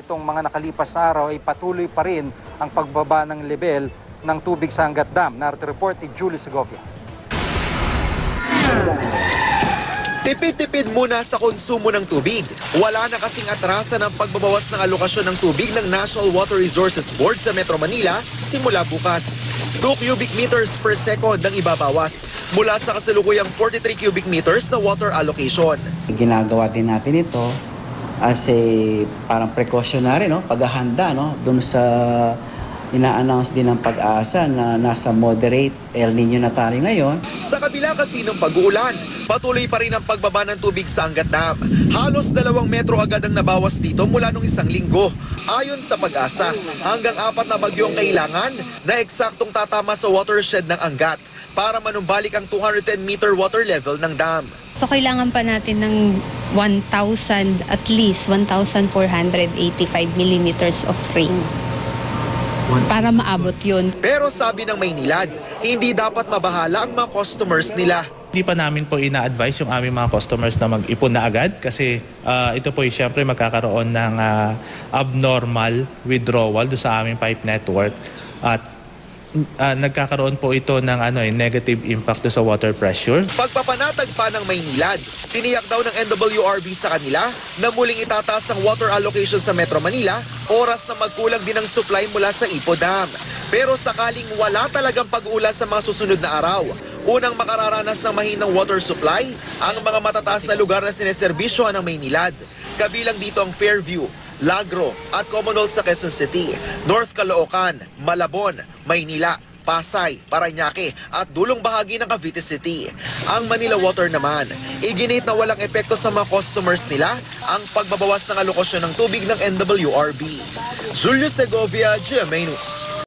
Itong mga nakalipas na araw ay patuloy pa rin ang pagbaba ng level ng tubig sa Angat Dam. Narito report ni Julie Segovia. Tipid-tipid muna sa konsumo ng tubig. Wala na kasing atrasan ang pagbabawas ng alokasyon ng tubig ng National Water Resources Board sa Metro Manila simula bukas. 2 cubic meters per second ang ibabawas mula sa kasalukuyang 43 cubic meters na water allocation. Ginagawa din natin ito as a parang precautionary, no? paghahanda no? doon sa ina-announce din ng pag-asa na nasa moderate El Nino na tayo ngayon. Sa kabila kasi ng pag-uulan, patuloy pa rin ang pagbaba ng tubig sa Angat. Halos dalawang metro agad ang nabawas dito mula nung isang linggo. Ayon sa pag-asa, hanggang apat na bagyo ang kailangan na eksaktong tatama sa watershed ng Angat para manumbalik ang 210 meter water level ng dam. So kailangan pa natin ng 1,000 at least 1,485 millimeters of rain para maabot yun. Pero sabi ng Maynilad, hindi dapat mabahala ang mga customers nila. Hindi pa namin po ina-advise yung aming mga customers na mag-ipon na agad kasi ah, ito po ay siyempre magkakaroon ng ah, abnormal withdrawal do sa aming pipe network at ah, nagkakaroon po ito ng ano, eh, negative impact sa water pressure. Pagpapanatag pa ng Maynilad, tiniyak daw ng NWRB sa kanila na muling itataas ang water allocation sa Metro Manila, oras na magkulang din ang supply mula sa Ipo Dam. Pero sakaling wala talagang pag-ulan sa mga susunod na araw, unang makararanas ng mahinang water supply ang mga matataas na lugar na sineserbisyohan ng Maynilad. Kabilang dito ang Fairview, Lagro at Commonwealth sa Quezon City, North Caloocan, Malabon, Maynila, Pasay, Paranaque at dulong bahagi ng Cavite City. Ang Manila Water naman, iginit na walang epekto sa mga customers nila ang pagbabawas ng alokasyon ng tubig ng NWRB. Julio Segovia, GMA News.